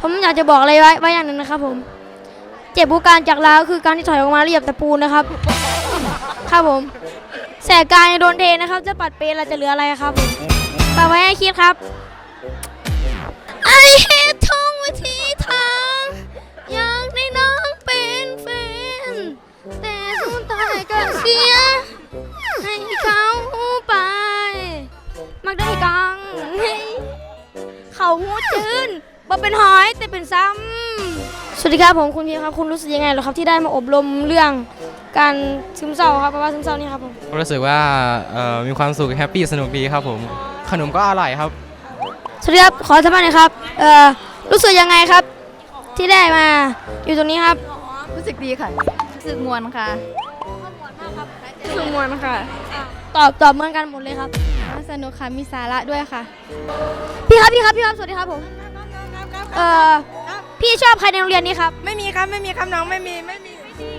ผมอยากจะบอกอะไรไว้ไว้อย่างหนึ่งนะครับผม เจ็บผู้การจากลาวคือการที่ถอยออกมาเหยียบตะปูนะครับ ครับผม แสกการโดนเทนะครับ จะปัดเปรย์เราจะเหลืออะไรครับผมฝากไว้ให้คิดครับ ไอเฮดทงไว้ที่ทางอยากได้น้องเป็นแฟน แต่สุดท้ายก็เสีย ให้เขาไป มักได้กังให้เขาหูจืน บ่เป็นหอยแต่เป็นซ้ำสวัสดีครับผมคุณพีครับคุณรู้สึกยังไงเหรอครับที่ได้มาอบรมเรื่องการซึมเศร้าครับเพราะว่าซึมเศร้านี่ครับผมรู้สึกว่าเอ่อมีความสุขแฮปปี้สนุกดีครับผมขนมก็อร่อยครับสวัสดีครับขอสัมภาษณ์หน่อยครับเอ่อรู้สึกยังไงครับ ที่ได้มาอยู่ตรงนี้ครับรู้สึกดีค่ะรู้สึกมวนค่ะรู้สึกมวนค่ะ ตอบตอบเหมือนกันหมดเลยครับสนุกค่ะมีสาระด้วยค่ะ พี่ครับพี่ครับพี่ครับสวัสดีครับผม เอ่อพี่ชอบใครในโรงเรียนนี้ครับไม่มีครับไม่มีครับน้องไม่มีไม่มีพี่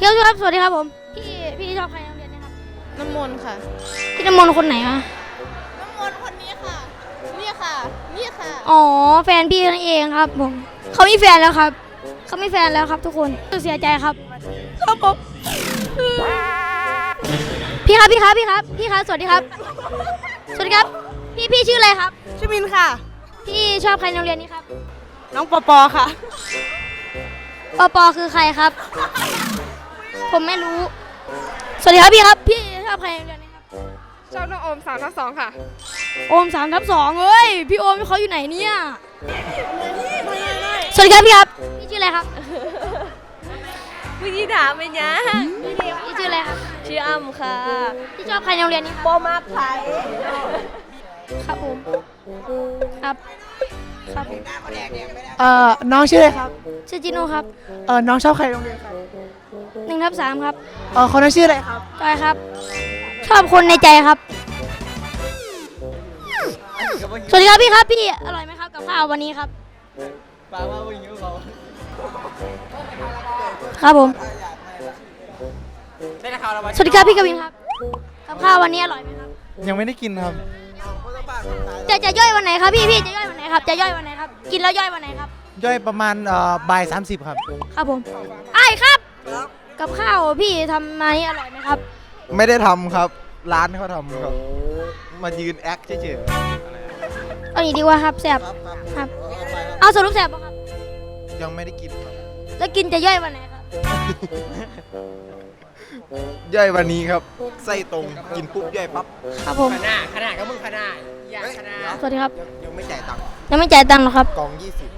ครับพี่ครับสวัสดีครับผมพี่พี่ชอบใครในโรงเรียนนี้ครับน้ำมนต์ค่ะพี่น้ำมนต์คนไหนวะน้ำมนต์คนนี้ค่ะนี่ค่ะนี่ค่ะอ๋อแฟนพี่นั่นเองครับผมเขามีแฟนแล้วครับเขามีแฟนแล้วครับ ทุกคนเสียใจครับครับผมพี่ครับพี่ครับพี่ครับพี่ครับสวัสดีครับสวัสดีครับ พี่พี่ชื่ออะไรครับชื่อมินค่ะ พี่ชอบใครในโรงเรียนนี้ครับ น้องปอปอค่ะ ปอปอคือใครครับ ผมไม่รู้ สวัสดีครับพี่ครับ พี่ชอบใครในโรงเรียนนี้ครับ ชอบน้องโอมสามทับสองค่ะ โอมสามทับสองเอ้ย พี่โอมเขาอยู่ไหนเนี่ย สวัสดีครับพี่ครับ พี่ชื่ออะไรครับวิธีถามเป็นยังพี่ชื่ออะไรครับ ชื่ออ้ำค่ะ พี่ชอบใครในโรงเรียนนี้ครับ โบมาไผ่ ครับผม ครับ ครับผมเอ่อน้องชื่ออะไรครับชื่อจิโน่ครับเอ่อน้องชอบใครโรงเรียนครับหนึ่งทับสามครับเอ่อคนนั้นชื่ออะไรครับ จอยครับ ชอบคนในใจครับ สวัสดีครับพี่ครับพี่อร่อยไหมครับกับข้าววันนี้ครับครับผมสวัสดีครับพี่กวินครับ กับข้าววันนี้อร่อยไหมครับ ยังไม่ได้กินครับ จะจะย่อยวันไหนครับพี่พี่จะย่อยวันไหนครับ จะย่อยวันไหนครับ กินแล้วย่อยวันไหนครับ ย่อยประมาณเอ่อบ่ายสามสิบครับ ครับผมไอ้ายครับ กับข้าวพี่ทำมานี่อร่อยไหมครับ ไม่ได้ทำครับ ร้านเขาทำครับ มายืนแอคเฉยเอาอย่างนี้ดีกว่าครับแสบครับ เอาสรุปแสบป่ะครับ ๆยังไม่ได้กินครับแล้วกินจะย่อยวันไหนครับ ย่อยวันนี้ครับไส้ตรงกินปุ๊บย่อยปั๊บครับผม ขนาดขนาดก็มึงขนาด อยากขนาดสวัสดีครับ ยังไม่จ่ายตังค์ยังไม่จ่ายตังค์หรอครับ กล่องยี่สิบ